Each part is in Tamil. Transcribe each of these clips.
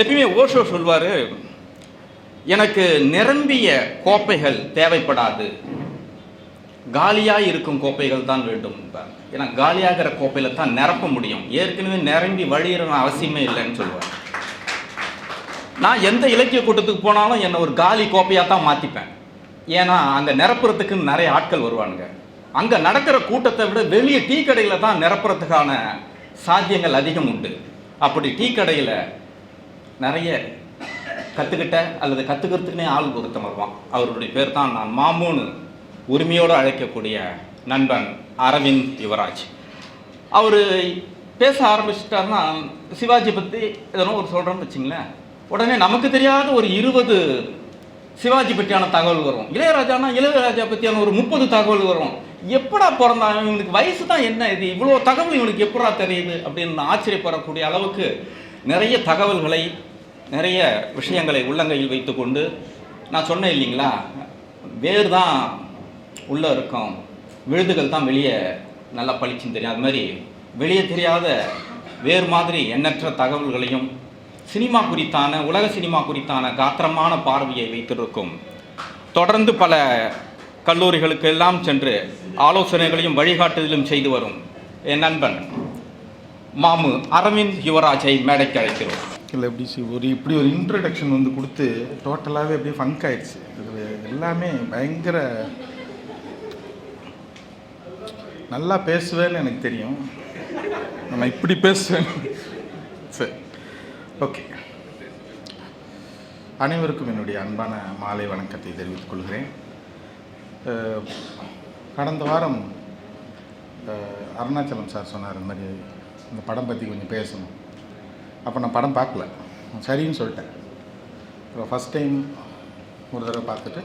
எப்பயுமே ஓஷோ சொல்வார் எனக்கு நிரம்பிய கோப்பைகள் தேவைப்படாது. காலியாக இருக்கும் கோப்பைகள் தான் வேண்டும். ஏன்னா காலியாகிற கோப்பையில் தான் நிரப்ப முடியும். ஏற்கனவே நிரம்பி வழியிறணும் அவசியமே இல்லைன்னு சொல்லுவார் நான் எந்த இலக்கிய கூட்டத்துக்கு போனாலும் என்னை ஒரு காலி கோப்பையாக தான் மாற்றிப்பேன் ஏன்னா அங்கே நிரப்புறதுக்கு நிறைய ஆட்கள் வருவானுங்க. அங்கே நடக்கிற கூட்டத்தை விட வெளியே டீ கடையில் தான் நிரப்புறதுக்கான சாத்தியங்கள் அதிகம் உண்டு. அப்படி டீ கடையில் நிறைய கற்றுக்கிட்ட அல்லது கற்றுக்கிறதுக்குனே ஆள் ஒருத்தன் வருவான் அவருடைய பேர் தான் நான் மாமூன்னு உரிமையோடு அழைக்கக்கூடிய நண்பன் அரவிந்த் யுவராஜ். அவர் பேச ஆரம்பிச்சிட்டாருன்னா சிவாஜி பற்றி எதனோ ஒரு சொல்கிறோன்னு வச்சுங்களேன். உடனே நமக்கு தெரியாத ஒரு இருபது சிவாஜி பற்றியான தகவல் வரும். இளையராஜானா இளையராஜா பற்றியான ஒரு முப்பது தகவல் வரும். எப்படா பிறந்தான் இவனுக்கு வயசு தான் என்ன இது? இவ்வளோ தகவல் இவனுக்கு எப்படா தெரியுது? அப்படின்னு ஆச்சரியப்படக்கூடிய அளவுக்கு நிறைய தகவல்களை நிறைய விஷயங்களை உள்ளங்கையில் வைத்துக்கொண்டு நான் சொன்னேன் இல்லைங்களா? வேர் தான் உள்ளே இருக்கும். விழுதுகள் தான் வெளியே நல்லா பளிச்சுன்னு தெரியும். அது மாதிரி வெளியே தெரியாத வேறு மாதிரி எண்ணற்ற தகவல்களையும் சினிமா குறித்தான உலக சினிமா குறித்தான காத்திரமான பார்வையை வைத்திருக்கும். தொடர்ந்து பல கல்லூரிகளுக்கு எல்லாம் சென்று ஆலோசனைகளையும் வழிகாட்டுதலும் செய்து வரும் என் நண்பன் மாமு அரவிந்த் யுவராஜை மேடைக்கு அழைக்கிறோம். இல்லை எப்படி ஒரு இப்படி ஒரு இன்ட்ரடக்ஷன் வந்து கொடுத்து டோட்டலாகவே அப்படியே ஃபங்க் ஆயிடுச்சு. இது எல்லாமே பயங்கர நல்லா பேசுவேன்னு எனக்கு தெரியும். நம்ம இப்படி பேசுவேன் சரி. ஓகே அனைவருக்கும் என்னுடைய அன்பான மாலை வணக்கத்தை தெரிவித்துக் கொள்கிறேன். கடந்த வாரம் அருணாச்சலம் சார் சொன்னார் இந்த மாதிரி இந்த படம் பற்றி கொஞ்சம் பேசணும். அப்போ நான் படம் பார்க்கல. சரின்னு சொல்லிட்டேன். அப்புறம் ஃபஸ்ட் டைம் ஒரு தடவை பார்த்துட்டு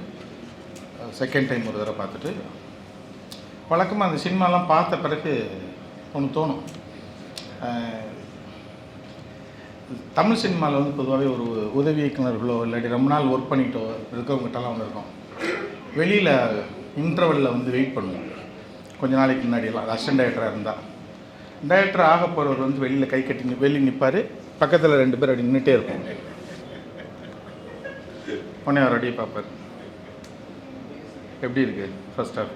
செகண்ட் டைம் ஒரு தடவை பார்த்துட்டு வழக்கமாக அந்த சினிமாலாம் பார்த்த பிறகு ஒன்று தோணும். தமிழ் சினிமாவில் வந்து பொதுவாகவே ஒரு உதவி இயக்குனர்களோ இல்லாட்டி ரொம்ப நாள் ஒர்க் பண்ணிட்டோ இருக்கிறவங்ககிட்டலாம் ஒன்று இருக்கும். வெளியில் இன்டர்வலில் வந்து வெயிட் பண்ணுவோம். கொஞ்ச நாளைக்கு முன்னாடியெல்லாம் அசிஸ்டன்ட் டைரக்டராக இருந்தால் டைரக்டர் ஆக போகிறவர் வந்து வெளியில் கை கட்டி வெளியே நிற்பார் பக்கத்தில் ரெண்டு பேர் அப்படி நின்றுட்டே இருப்போம் உடனே அவர் அப்படியே பார்ப்பார். எப்படி இருக்குது ஃபர்ஸ்ட் ஆஃப்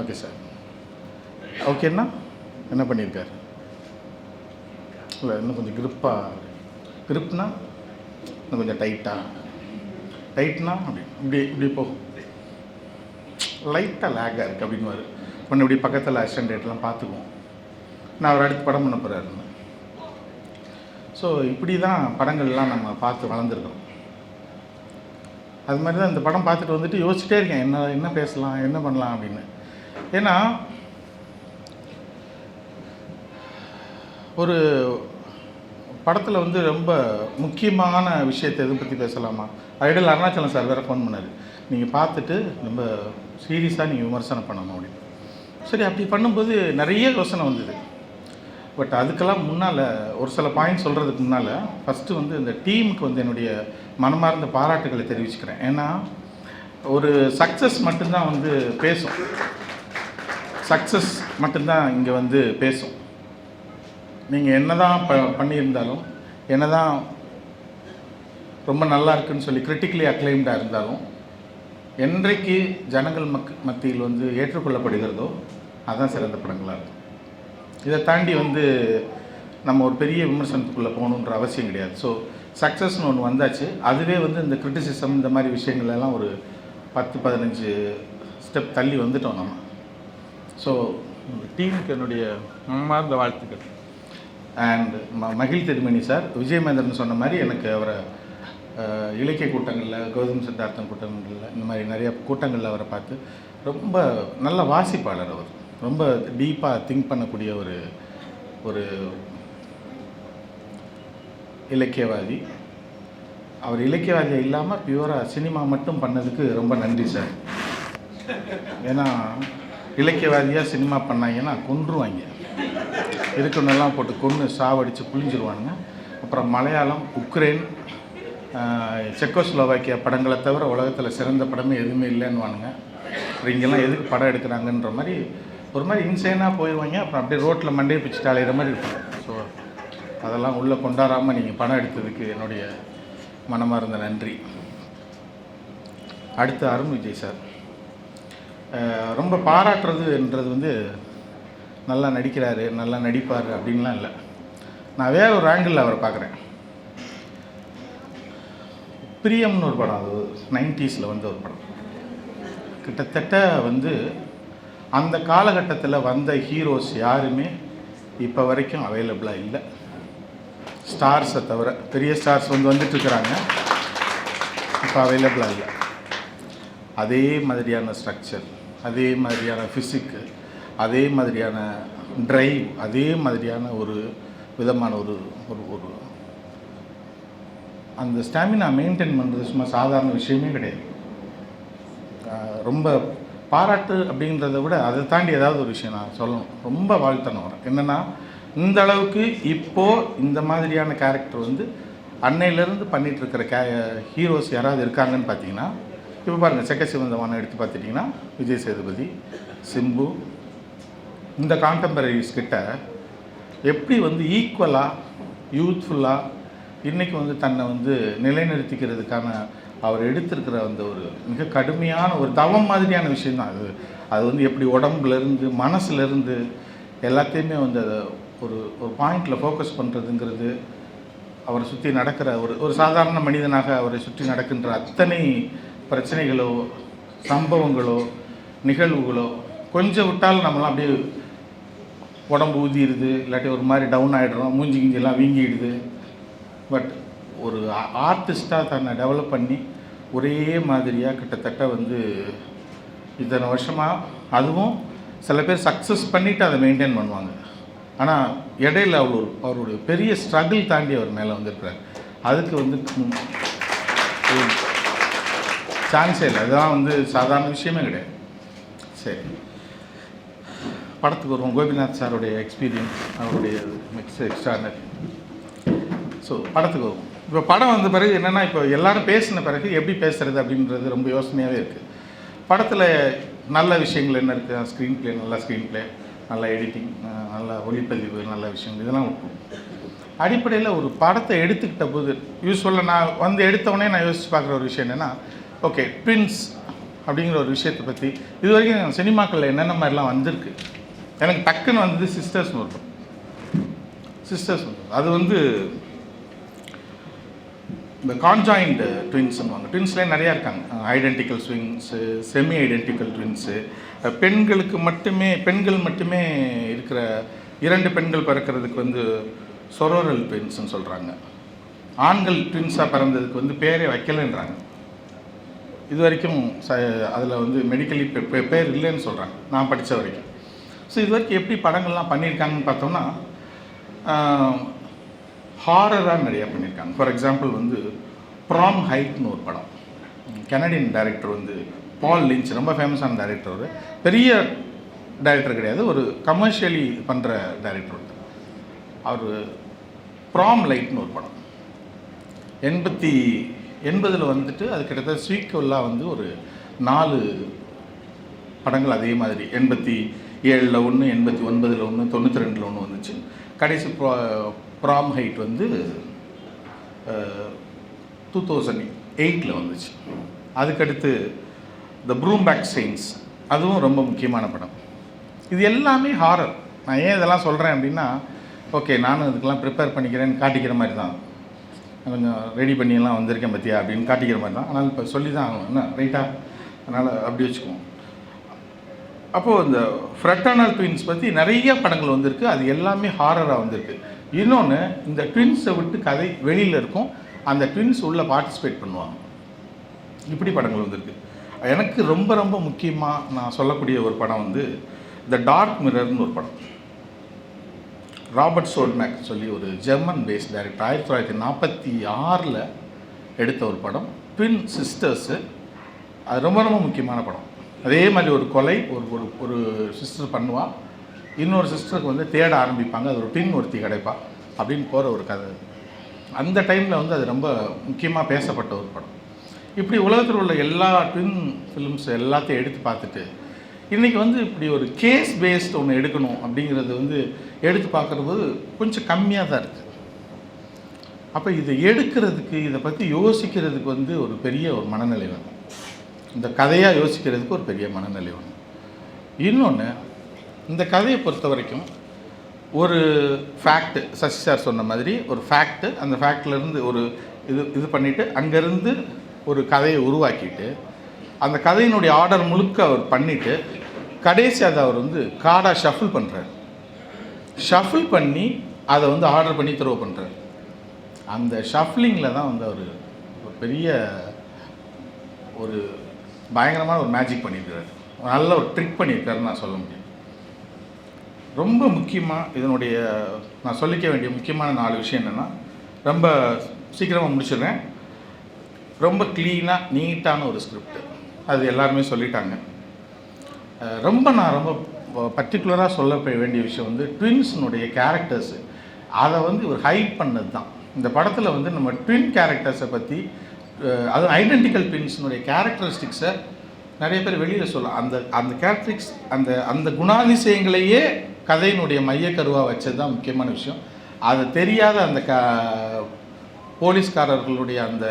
ஓகே சார் ஓகேன்னா என்ன? பண்ணியிருக்காரு? இல்லை இன்னும் கொஞ்சம் கிரிப்பாக கிரிப்னா இன்னும் கொஞ்சம் டைட்டாக டைட்னா அப்படி இப்படி இப்படி போகும் லைட்டாக லேக்காக இருக்குது அப்படின்னு ஒன்று இப்படி பக்கத்தில் அசிஸ்டன்ட் ரேட்லாம் பார்த்துக்குவோம். நான் அவர் அடுத்து படம் பண்ண போகிறாருன்னு ஸோ இப்படி தான் படங்கள்லாம் நம்ம பார்த்து வளர்ந்துருக்கோம் அது மாதிரி தான் இந்த படம் பார்த்துட்டு வந்துட்டு யோசிச்சிட்டே இருக்கேன் என்ன என்ன பேசலாம் என்ன பண்ணலாம் அப்படின்னு. ஏன்னா ஒரு படத்தில் வந்து ரொம்ப முக்கியமான விஷயத்தை எதை பற்றி பேசலாமா? ஐடல் அருணாச்சலம் சார் வேறு ஃபோன் பண்ணார். நீங்கள் பார்த்துட்டு ரொம்ப சீரியஸாக நீங்கள் விமர்சனம் பண்ணணும் அப்படின்னு. சரி அப்படி பண்ணும்போது நிறைய யோசனை வந்தது. பட் அதுக்கெல்லாம் முன்னால் ஒரு சில பாயிண்ட் சொல்கிறதுக்கு முன்னால் ஃபஸ்ட்டு வந்து இந்த டீமுக்கு வந்து என்னுடைய மனமார்ந்த பாராட்டுகளை தெரிவிச்சுக்கிறேன். ஏன்னா ஒரு சக்ஸஸ் மட்டும்தான் வந்து பேசும். சக்ஸஸ் மட்டும்தான் இங்கே வந்து பேசும். நீங்கள் என்ன தான் ப பண்ணியிருந்தாலும் என்னதான் ரொம்ப நல்லா இருக்குன்னு சொல்லி கிரிட்டிக்கலி அக்ளைம்டாக இருந்தாலும் என்றைக்கு ஜனங்கள் மக் மத்தியில் வந்து ஏற்றுக்கொள்ளப்படுகிறதோ அதுதான் சிறந்த படங்களாக இருக்கும். இதை தாண்டி வந்து நம்ம ஒரு பெரிய விமர்சனத்துக்குள்ளே போகணுன்ற அவசியம் கிடையாது. ஸோ சக்ஸஸ்னு ஒன்று வந்தாச்சு. அதுவே வந்து இந்த கிரிட்டிசிசம் இந்த மாதிரி விஷயங்கள்லாம் ஒரு பத்து பதினஞ்சு ஸ்டெப் தள்ளி வந்துட்டோம் நம்ம. ஸோ டீமுக்கு என்னுடைய மனமார்ந்த வாழ்த்துக்கள். அண்ட் ம மகிழ் திருமணி சார் விஜயமேந்திரன் சொன்ன மாதிரி எனக்கு அவரை இலக்கிய கூட்டங்களில் கௌதம் சித்தார்த்தன் கூட்டங்களில் இந்த மாதிரி நிறைய கூட்டங்களில் அவரை பார்த்து ரொம்ப நல்ல வாசிப்பாளர் அவர். ரொம்ப டீப்பாக திங்க் பண்ணக்கூடிய ஒரு ஒரு இலக்கியவாதி. அவர் இலக்கியவாதியாக இல்லாமல் பியூராக சினிமா மட்டும் பண்ணதுக்கு ரொம்ப நன்றி சார் ஏன்னா இலக்கியவாதியாக சினிமா பண்ணாங்கன்னா கொன்றுவாங்க. இருக்கணும்லாம் போட்டு கொன்று சாவடித்து புழிஞ்சிருவானுங்க. அப்புறம் மலையாளம் உக்ரைன் செக்கோஸ்லோவாக்கிய செக்கோஸ்லோவாக்கியா படங்களை தவிர உலகத்தில் சிறந்த படமே எதுவுமே இல்லைன்னுவானுங்க. அப்புறம் இங்கெல்லாம் எதுக்கு படம் எடுக்கிறாங்கன்ற மாதிரி ஒரு மாதிரி இன்சைனாக போயிடுவாங்க. அப்புறம் அப்படியே ரோட்டில் மண்டையை பிச்சுட்டு அலையிற மாதிரி இருக்கும். ஸோ அதெல்லாம் உள்ளே கொண்டாடாமல் நீங்கள் பணம் எடுத்ததுக்கு என்னுடைய மனமார்ந்த நன்றி. அடுத்து அருண் விஜய் சார். ரொம்ப பாராட்டுறதுன்றது வந்து நல்லா நடிக்கிறாரு நல்லா நடிப்பார் அப்படின்லாம் இல்லை. நான் வேற ஒரு ஆங்கிளில் அவரை பார்க்குறேன். பிரியம்னு ஒரு படம் அது நைன்டிஸில் வந்த ஒரு படம். கிட்டத்தட்ட வந்து அந்த காலகட்டத்தில் வந்த ஹீரோஸ் யாருமே இப்போ வரைக்கும் அவைலபிளாக இல்லை. ஸ்டார்ஸை தவிர பெரிய ஸ்டார்ஸ் வந்து வந்துட்டுருக்குறாங்க இப்போ அவைலபிளாக இல்லை. அதே மாதிரியான ஸ்ட்ரக்சர் அதே மாதிரியான ஃபிசிக்கு அதே மாதிரியான ட்ரைவ் அதே மாதிரியான ஒரு விதமான ஒரு ஒரு ஒரு அந்த ஸ்டாமினா மெயின்டைன் பண்ணுறது சும்மா சாதாரண விஷயமே கிடையாது. ரொம்ப பாராட்டு அப்படின்றத விட அதை தாண்டி ஏதாவது ஒரு விஷயம் நான் சொல்லணும். ரொம்ப வாழ்த்தணும் வரேன் என்னென்னா இந்த அளவுக்கு இப்போது இந்த மாதிரியான கேரக்டர் வந்து அன்னையிலேருந்து பண்ணிகிட்டு இருக்கிற கே ஹீரோஸ் யாராவது இருக்காங்கன்னு பார்த்தீங்கன்னா இப்போ பாருங்கள் செக்க சிவந்தவானம் எடுத்து பார்த்துட்டிங்கன்னா விஜய் சேதுபதி சிம்பு இந்த கான்டெம்பரரிஸ் கிட்ட எப்படி வந்து ஈக்குவலாக யூத்ஃபுல்லாக இன்றைக்கி வந்து தன்னை வந்து நிலைநிறுத்திக்கிறதுக்கான அவர் எடுத்திருக்கிற அந்த ஒரு மிக கடுமையான ஒரு தவம் மாதிரியான விஷயந்தான் அது அது வந்து எப்படி உடம்புலேருந்து மனசுலேருந்து எல்லாத்தையுமே வந்து அதை ஒரு ஒரு பாயிண்டில் ஃபோக்கஸ் பண்ணுறதுங்கிறது அவரை சுற்றி நடக்கிற ஒரு ஒரு சாதாரண மனிதனாக அவரை சுற்றி நடக்கின்ற அத்தனை பிரச்சனைகளோ சம்பவங்களோ நிகழ்வுகளோ கொஞ்சம் விட்டால் நம்மளாம் அப்படியே உடம்பு ஊதிடுது இல்லாட்டி ஒரு மாதிரி டவுன் ஆகிடுறோம் மூஞ்சி கிஞ்சிலாம் வீங்கிடுது. பட் ஒரு ஆர்டிஸ்ட்டாக தன்னை டெவலப் பண்ணி ஒரே மாதிரியாக கிட்டத்தட்ட வந்து இத்தனை வருஷமாக அதுவும் சில பேர் சக்ஸஸ் பண்ணிவிட்டு அதை மெயின்டைன் பண்ணுவாங்க. ஆனால் இடையில அவர் அவருடைய பெரிய ஸ்ட்ரகிள் தாண்டி அவர் மேலே வந்திருக்கிறார். அதுக்கு வந்து சான்ஸே இல்லை. அதுதான் வந்து சாதாரண விஷயமே கிடையாது. சரி. படத்துக்கு வருவோம். கோபிநாத் சாருடைய எக்ஸ்பீரியன்ஸ் அவருடைய மிக்ஸ் எக்ஸ்ட்ரானரி ஸோ படத்துக்கு வருவோம். இப்போ படம் வந்த பிறகு என்னென்னா இப்போ எல்லாரும் பேசின பிறகு எப்படி பேசுறது அப்படின்றது ரொம்ப யோசனையாகவே இருக்குது படத்தில் நல்ல விஷயங்கள் என்ன இருக்குது ஸ்க்ரீன் ப்ளே நல்ல ஸ்க்ரீன் ப்ளே நல்ல எடிட்டிங் நல்ல ஒளிப்பதிவு நல்ல விஷயங்கள் இதெல்லாம் இருக்கும். அடிப்படையில் ஒரு படத்தை எடுத்துக்கிட்ட போது யூஸ்வலாக நான் வந்து எடுத்தவொடனே நான் யோசிச்சு பார்க்குற ஒரு விஷயம் என்னென்னா ஓகே ட்வின்ஸ் அப்படிங்கிற ஒரு விஷயத்தை பற்றி இது வரைக்கும் சினிமாக்களில் என்னென்ன மாதிரிலாம் வந்திருக்கு? எனக்கு டக்குன்னு வந்தது சிஸ்டர்ஸ்னு ஒரு சிஸ்டர்ஸ் அது வந்து இந்த கான்ஜாயின்டு ட்வின்ஸ்னுவாங்க ட்வின்ஸ்லேயே நிறையா இருக்காங்க. Identical twins semi identical twins பெண்களுக்கு மட்டுமே பெண்கள் மட்டுமே இருக்கிற இரண்டு பெண்கள் பிறக்கிறதுக்கு வந்து சொரோரல் ட்வின்ஸ்னு சொல்கிறாங்க ஆண்கள் ட்வின்ஸாக பிறந்ததுக்கு வந்து பேரே வைக்கலைன்றாங்க. இது வரைக்கும் ச அதில் வந்து மெடிக்கலி பேர் இல்லைன்னு சொல்கிறாங்க நான் படித்த வரைக்கும். ஸோ இது வரைக்கும் எப்படி படங்கள்லாம் பண்ணியிருக்காங்கன்னு பார்த்தோம்னா ஹாரராக நிறையா பண்ணியிருக்காங்க. ஃபார் எக்ஸாம்பிள் வந்து ப்ராம் ஹைட்னு ஒரு படம். கனடியன் டைரக்டர் வந்து பால் லிஞ்ச் ரொம்ப ஃபேமஸான டைரக்டர் ஒரு பெரிய டைரக்டர் கிடையாது ஒரு கமர்ஷியலி பண்ணுற டைரக்டர் அவர். ப்ராம் லைட்னு ஒரு படம். எண்பத்தி எண்பதில் வந்துட்டு அது கிட்டத்தட்ட ஸ்வீக்குவலாக வந்து ஒரு நாலு படங்கள் அதே மாதிரி. எண்பத்தி ஏழில் ஒன்று எண்பத்தி ஒன்பதில் ஒன்று தொண்ணூற்றி ரெண்டில் ஒன்று வந்துச்சு. கடைசி ப்ரா ப்ராம் ஹைட் வந்து டூ தௌசண்ட் எயிட்டில் வந்துச்சு. அதுக்கடுத்து த ப்ரூம் பேக் சைன்ஸ் அதுவும் ரொம்ப முக்கியமான படம். இது எல்லாமே ஹாரர் நான் ஏன் இதெல்லாம் சொல்கிறேன் அப்படின்னா ஓகே நானும் இதுக்கெல்லாம் ப்ரிப்பேர் பண்ணிக்கிறேன்னு காட்டிக்கிற மாதிரி தான். கொஞ்சம் ரெடி பண்ணியெல்லாம் வந்திருக்கேன் பற்றியா அப்படின்னு காட்டிக்கிற மாதிரி தான். ஆனால் இப்போ சொல்லி தான் ஆகணும். என்ன? ரைட்டாக அதனால் அப்படி வச்சுக்குவோம். அப்போது இந்த ஃப்ரெட்டர்னல் ட்வின்ஸ் பற்றி நிறைய படங்கள் வந்திருக்கு. அது எல்லாமே ஹாரராக வந்திருக்கு. இன்னொன்று இந்த ட்வின்ஸை விட்டு கதை வெளியில் இருக்கும். அந்த ட்வின்ஸ் உள்ளே பார்ட்டிசிபேட் பண்ணுவாங்க. இப்படி படங்கள் வந்திருக்கு. எனக்கு ரொம்ப ரொம்ப முக்கியமாக நான் சொல்லக்கூடிய ஒரு படம் வந்து த டார்க் மிரர்னு ஒரு படம். ராபர்ட் சோல்மேக் சொல்லி ஒரு ஜெர்மன் பேஸ்ட் டைரக்டர் ஆயிரத்தி தொள்ளாயிரத்தி நாற்பத்தி ஆறில் எடுத்த ஒரு படம். ட்வின் சிஸ்டர்ஸு அது ரொம்ப ரொம்ப முக்கியமான படம். அதே மாதிரி ஒரு கொலை ஒரு ஒரு ஒரு சிஸ்டர் பண்ணுவாள் இன்னொரு சிஸ்டருக்கு வந்து தேட ஆரம்பிப்பாங்க. அது ஒரு பின் ஒருத்தி கிடைப்பா அப்படின்னு போகிற ஒரு கதை. அந்த டைமில் வந்து அது ரொம்ப முக்கியமாக பேசப்பட்ட ஒரு படம். இப்படி உலகத்தில் உள்ள எல்லா ட்வின் ஃபிலிம்ஸ் எல்லாத்தையும் எடுத்து பார்த்துட்டு இன்றைக்கி வந்து இப்படி ஒரு கேஸ் பேஸ்ட் ஒன்று எடுக்கணும் அப்படிங்கிறது வந்து எடுத்து பார்க்குற போது கொஞ்சம் கம்மியாக தான் இருக்குது அப்போ இதை எடுக்கிறதுக்கு இதை பற்றி யோசிக்கிறதுக்கு வந்து ஒரு பெரிய ஒரு மனநிலை வேணும். இந்த கதையாக யோசிக்கிறதுக்கு ஒரு பெரிய மனநிலை வேணும். இன்னொன்று இந்த கதையை பொறுத்த வரைக்கும் ஒரு ஃபேக்ட்டு சசி சார் சொன்ன மாதிரி ஒரு ஃபேக்ட்டு அந்த ஃபேக்ட்லேருந்து ஒரு இது இது பண்ணிவிட்டு அங்கேருந்து ஒரு கதையை உருவாக்கிட்டு அந்த கதையினுடைய ஆர்டர் முழுக்க அவர் பண்ணிவிட்டு கடைசி அதை அவர் வந்து காடாக ஷஃபிள் பண்ணுறாரு ஷஃபிள் பண்ணி அதை வந்து ஆர்டர் பண்ணி த்ரோ பண்ணுறார் அந்த ஷஃப்லிங்கில் தான் வந்து அவர் ஒரு பெரிய ஒரு பயங்கரமான ஒரு மேஜிக் பண்ணியிருக்காரு. நல்ல ஒரு ட்ரிக் பண்ணியிருக்காருன்னு நான் சொல்ல முடியும். ரொம்ப முக்கியமாக இதனுடைய நான் சொல்லிக்க வேண்டிய முக்கியமான நாலு விஷயம் என்னென்னா ரொம்ப சீக்கிரமாக முடிச்சிடுறேன். ரொம்ப க்ளீனாக நீட்டான ஒரு ஸ்கிரிப்ட் அது எல்லாருமே சொல்லிட்டாங்க. ரொம்ப நான் ரொம்ப பர்டிகுலராக சொல்ல வேண்டிய விஷயம் வந்து ட்வின்ஸினுடைய கேரக்டர்ஸு அதை வந்து இவர் ஹைட் பண்ணது தான் இந்த படத்தில் வந்து நம்ம ட்வின் கேரக்டர்ஸை பற்றி அது ஐடென்டிக்கல் ட்வின்ஸினுடைய கேரக்டரிஸ்டிக்ஸை நிறைய பேர் வெளியில் சொல்லலாம் அந்த அந்த கேரக்டரிக்ஸ் அந்த அந்த குணாதிசயங்களையே கதையினுடைய மையக்கருவாக வச்சது தான் முக்கியமான விஷயம். அது தெரியாத அந்த க போலீஸ்காரர்களுடைய அந்த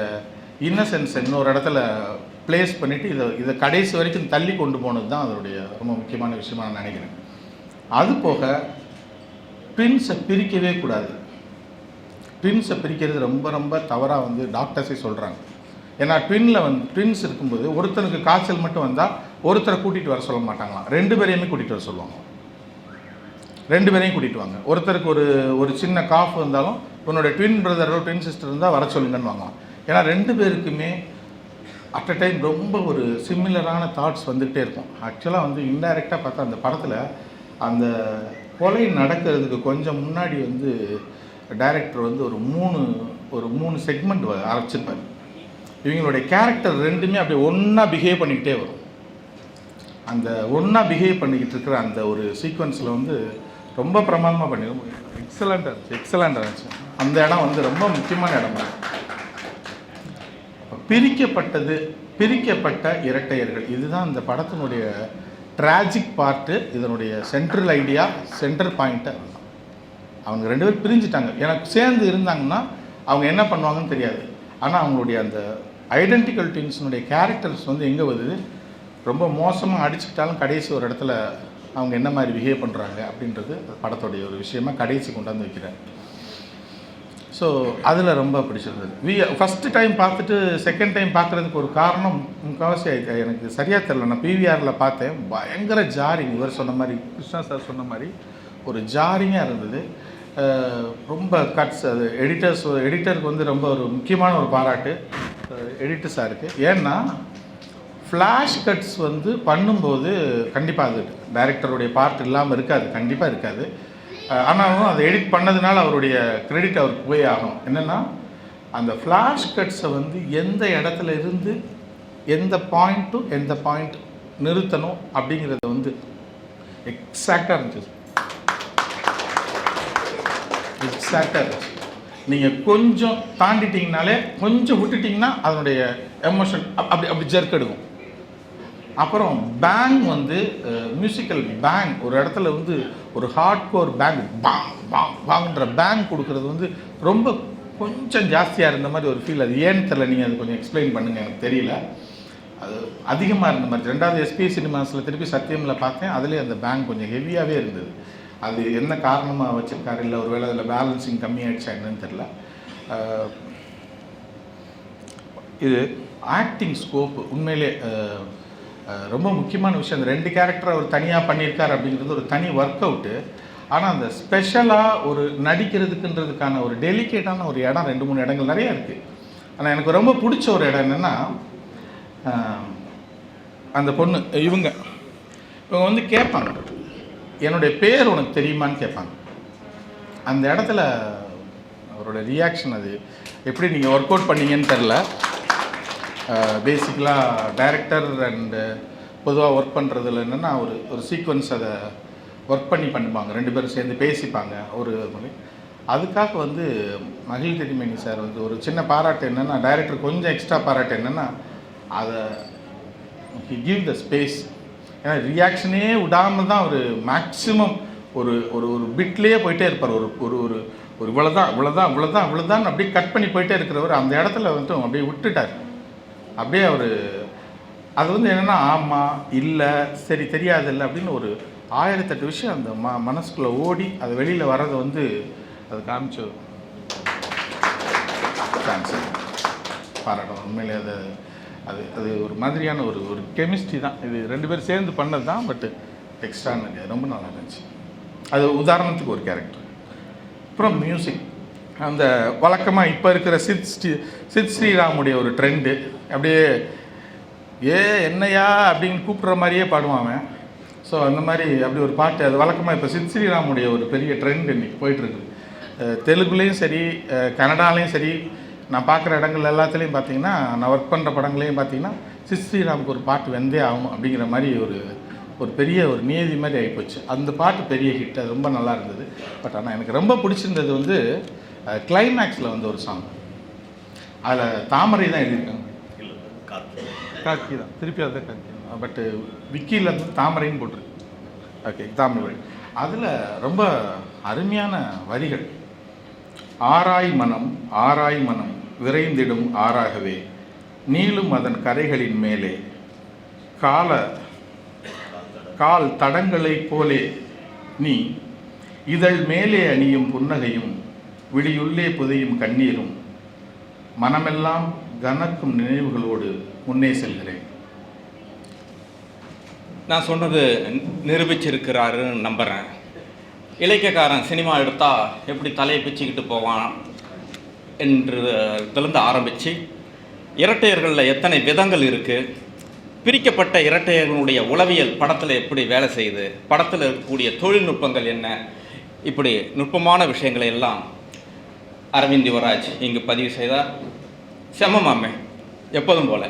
இன்னசென்ஸ் இன்னொரு இடத்துல ப்ளேஸ் பண்ணிவிட்டு இதை இதை கடைசி வரைக்கும் தள்ளி கொண்டு போனது தான் அதனுடைய ரொம்ப முக்கியமான விஷயமா நான் நினைக்கிறேன். அது போக ட்வின்ஸை பிரிக்கவே கூடாது. ட்வின்ஸை பிரிக்கிறது ரொம்ப ரொம்ப தவறாக வந்து டாக்டர்ஸே சொல்கிறாங்க ஏன்னா ட்வின்னில் வந்து ட்வின்ஸ் இருக்கும்போது ஒருத்தனுக்கு காய்ச்சல் மட்டும் வந்தால் ஒருத்தரை கூட்டிகிட்டு வர சொல்ல மாட்டாங்களாம். ரெண்டு பேரையுமே கூட்டிகிட்டு வர சொல்லுவாங்க ரெண்டு பேரையும் கூட்டிகிட்டு வாங்க. ஒருத்தருக்கு ஒரு ஒரு சின்ன காஃப் இருந்தாலும் உன்னோட ட்வின் பிரதரோ ட்வின் சிஸ்டர் இருந்தால் வர சொல்லுங்கன்னு வாங்கலாம். ஏன்னா ரெண்டு பேருக்குமே அட் அ டைம் ரொம்ப ஒரு சிமிலரான தாட்ஸ் வந்துகிட்டே இருக்கும். ஆக்சுவலாக வந்து இன்டைரக்டாக பார்த்தா அந்த படத்தில் அந்த கொலை நடக்கிறதுக்கு கொஞ்சம் முன்னாடி வந்து டைரக்டர் வந்து ஒரு மூணு ஒரு மூணு செக்மெண்ட் அரைச்சிருப்பார். இவங்களுடைய கேரக்டர் ரெண்டுமே அப்படியே ஒன்றா பிஹேவ் பண்ணிக்கிட்டே வரும். அந்த ஒன்றா பிஹேவ் பண்ணிக்கிட்டு இருக்கிற அந்த ஒரு சீக்வன்ஸில் வந்து ரொம்ப பிரமாதமாக பண்ணி எக்ஸலண்ட்டாக இருந்துச்சு எக்ஸலண்ட்டாக இருந்துச்சு. அந்த இடம் வந்து ரொம்ப முக்கியமான இடம். தான் பிரிக்கப்பட்டது பிரிக்கப்பட்ட இரட்டையர்கள். இதுதான் இந்த படத்தினுடைய ட்ராஜிக் பார்ட்டு இதனுடைய சென்ட்ரல் ஐடியா சென்டர் பாயிண்ட்டு அவங்க ரெண்டு பேரும் பிரிஞ்சுட்டாங்க. எனக்கு சேர்ந்து இருந்தாங்கன்னா அவங்க என்ன பண்ணுவாங்கன்னு தெரியாது. ஆனால் அவங்களுடைய அந்த ஐடென்டிக்கல் ட்வின்ஸினுடைய கேரக்டர்ஸ் வந்து எங்கே வருது? ரொம்ப மோசமாக அடிச்சுக்கிட்டாலும் கடைசி ஒரு இடத்துல அவங்க என்ன மாதிரி பிஹேவ் பண்ணுறாங்க அப்படின்றது படத்துடைய ஒரு விஷயமா கடைசி கொண்டாந்து வைக்கிறேன் ஸோ அதில் ரொம்ப பிடிச்சிருந்தது வி ஃபஸ்ட்டு டைம் பார்த்துட்டு செகண்ட் டைம் பார்க்குறதுக்கு ஒரு காரணம் முக்கால்வாசி அது எனக்கு சரியாக தெரில நான் பிவிஆரில் பார்த்தேன். பயங்கர ஜாரிங் இவர் சொன்ன மாதிரி கிருஷ்ணா சார் சொன்ன மாதிரி ஒரு ஜாரிங்காக இருந்தது. ரொம்ப கட்ஸ் அது எடிட்டர்ஸ் எடிட்டருக்கு வந்து ரொம்ப ஒரு முக்கியமான ஒரு பாராட்டு. எடிட்டர் சாருக்கு ஏன்னா ஃப்ளாஷ் கட்ஸ் வந்து பண்ணும்போது கண்டிப்பாக அது டைரக்டருடைய பார்ட் இல்லாமல் இருக்காது. கண்டிப்பாக இருக்காது. ஆனாலும் அதை எடிட் பண்ணதுனால அவருடைய கிரெடிட் அவருக்கு போய் ஆகும். என்னென்னா அந்த ஃப்ளாஷ் கட்ஸை வந்து எந்த இடத்துல இருந்து எந்த பாயிண்ட் டு எந்த பாயிண்ட் நிறுத்தணும் அப்படிங்கிறத வந்து எக்ஸாக்டாக இருந்துச்சு. எக்ஸாக்டாக இருந்துச்சு. நீங்கள் கொஞ்சம் தாண்டிட்டீங்கனாலே கொஞ்சம் விட்டுட்டிங்கன்னா அதனுடைய எமோஷன் அப்படி அப்படி ஜெர்க் எடுக்கும். அப்புறம் பேங் வந்து மியூசிக்கல் பேங் ஒரு இடத்துல வந்து ஒரு hard core bang bang bang பாங்ன்ற பேங் கொடுக்கறது வந்து ரொம்ப கொஞ்சம் ஜாஸ்தியாக இருந்த மாதிரி ஒரு ஃபீல் அது ஏன்னு தெரில நீங்கள் அது கொஞ்சம் எக்ஸ்பிளைன் பண்ணுங்கள் எனக்கு தெரியல. அது அதிகமாக இருந்த மாதிரி. ரெண்டாவது எஸ்பி சினிமாஸில் திருப்பி சத்தியமில் பார்த்தேன் அதுலேயே அந்த பேங்க் கொஞ்சம் ஹெவியாகவே இருந்தது. அது என்ன காரணமாக வச்சுருக்காரு இல்லை ஒரு வேளை அதில் பேலன்சிங் கம்மியாகிடுச்சா என்னன்னு தெரில இது ஆக்டிங் ஸ்கோப் உண்மையிலே ரொம்ப முக்கியமான விஷயம். அந்த ரெண்டு கேரக்டர் அவர் தனியாக பண்ணியிருக்கார் அப்படிங்கிறது ஒரு தனி ஒர்க் அவுட்டு ஆனால் அந்த ஸ்பெஷலாக ஒரு நடிக்கிறதுக்குன்றதுக்கான ஒரு டெலிகேட்டான ஒரு இடம் ரெண்டு மூணு இடங்கள் நிறைய இருக்குது ஆனால் எனக்கு ரொம்ப பிடிச்ச ஒரு இடம் என்னென்னா அந்த பொண்ணு இவங்க. இவங்க வந்து கேட்பாங்க. என்னுடைய பேர் உனக்கு தெரியுமான்னு கேட்பாங்க. அந்த இடத்துல அவரோட ரியாக்ஷன் அது. எப்படி நீங்கள் ஒர்க் அவுட் பண்ணீங்கன்னு தெரில பேசிக்கலாக டைரக்டர் அண்டு பொதுவாக ஒர்க் பண்ணுறதுல என்னென்னா ஒரு ஒரு சீக்வன்ஸ் அதை ஒர்க் பண்ணி பண்ணுவாங்க. ரெண்டு பேரும் சேர்ந்து பேசிப்பாங்க ஒரு மாதிரி அதுக்காக வந்து மகிழ் தெரிமணி சார் வந்து ஒரு சின்ன பாராட்டு என்னென்னா டைரக்டர் கொஞ்சம் எக்ஸ்ட்ரா பாராட்டு என்னென்னா அதை ஹி கிவ் த ஸ்பேஸ் ஏன்னா ரியாக்ஷனே விடாமல் தான் ஒரு மேக்ஸிமம் ஒரு ஒரு ஒரு பிட்லேயே போயிட்டே இருப்பார். ஒரு ஒரு ஒரு ஒரு இவ்வளோதான் இவ்வளோதான் இவ்வளோதான் இவ்வளோதான் அப்படியே கட் பண்ணி போயிட்டே இருக்கிறவர் அந்த இடத்துல வந்து அப்படியே விட்டுட்டார். அப்படியே அவர் அது வந்து என்னென்னா ஆமாம் இல்லை சரி தெரியாது இல்லை அப்படின்னு ஒரு ஆயிரத்தெட்டு விஷயம் அந்த ம மனசுக்குள்ளே ஓடி அது வெளியில் வர்றதை வந்து அது காமிச்சு. தேங்க்ஸ் பாராட்டணும் உண்மையிலே அது அது அது ஒரு மாதிரியான ஒரு ஒரு கெமிஸ்ட்ரி தான். இது ரெண்டு பேரும் சேர்ந்து பண்ணது தான் பட் எக்ஸ்ட்ரா ரொம்ப நல்லா இருந்துச்சு. அது உதாரணத்துக்கு ஒரு கேரக்டர் அப்புறம் மியூசிக் அந்த வழக்கமாக இப்போ இருக்கிற சித் ஸ்ரீ சித் ஸ்ரீராமுடைய ஒரு ட்ரெண்டு அப்படியே ஏ என்னையா? அப்படின்னு கூப்பிட்ற மாதிரியே பாடுவான் அவன். ஸோ அந்த மாதிரி அப்படி ஒரு பாட்டு அது வழக்கமாக இப்போ சித் ஸ்ரீராமுடைய ஒரு பெரிய ட்ரெண்ட் இன்னைக்கு போயிட்டுருக்கு. தெலுங்குலேயும் சரி கனடாலேயும் சரி நான் பார்க்குற இடங்கள் எல்லாத்துலேயும் பார்த்தீங்கன்னா நான் ஒர்க் பண்ணுற படங்களையும் பார்த்தீங்கன்னா சித் ஸ்ரீராமுக்கு ஒரு பாட்டு வெந்தே ஆகும் அப்படிங்கிற மாதிரி ஒரு ஒரு பெரிய ஒரு நியதி மாதிரி ஆகிப்போச்சு அந்த பாட்டு பெரிய ஹிட் அது ரொம்ப நல்லா இருந்தது. பட் ஆனால் எனக்கு ரொம்ப பிடிச்சிருந்தது வந்து கிளைமேக்ஸில் வந்து ஒரு சாங் அதில் தாமரை தான் எழுதியிருக்காங்க. கார்த்தி. தான். திருப்பி அதை கார்த்தி பட்டு விக்கியில் வந்து தாமரைன்னு போட்டிருக்கு. ஓகே தாமரை அதில் ரொம்ப அருமையான வரிகள். ஆராய் மனம் ஆராய் மனம் விரைந்திடும் ஆறாகவே நீளும் அதன் கரைகளின் மேலே கால கால் தடங்களைப் போலே நீ இதழ் மேலே அணியும் புன்னகையும் விழியுள்ளே புதையும் கண்ணீரும் மனமெல்லாம் கனக்கும் நினைவுகளோடு முன்னே செல்கிறேன். நான் சொன்னது நிரூபிச்சிருக்கிறாருன்னு நம்புகிறேன் இலக்கியக்காரன் சினிமா எடுத்தால் எப்படி தலையை பிச்சுக்கிட்டு போவான் என்று இதிலிருந்து ஆரம்பித்து இரட்டையர்களில் எத்தனை விதங்கள் இருக்குது பிரிக்கப்பட்ட இரட்டையர்களுடைய உளவியல் படத்தில் எப்படி வேலை செய்யுது படத்தில் இருக்கக்கூடிய தொழில்நுட்பங்கள் என்ன இப்படி நுட்பமான விஷயங்களை எல்லாம் அரவிந்த் யுவராஜ் இங்கு பதிவு செய்தார். செம்மம் எப்போதும் போல.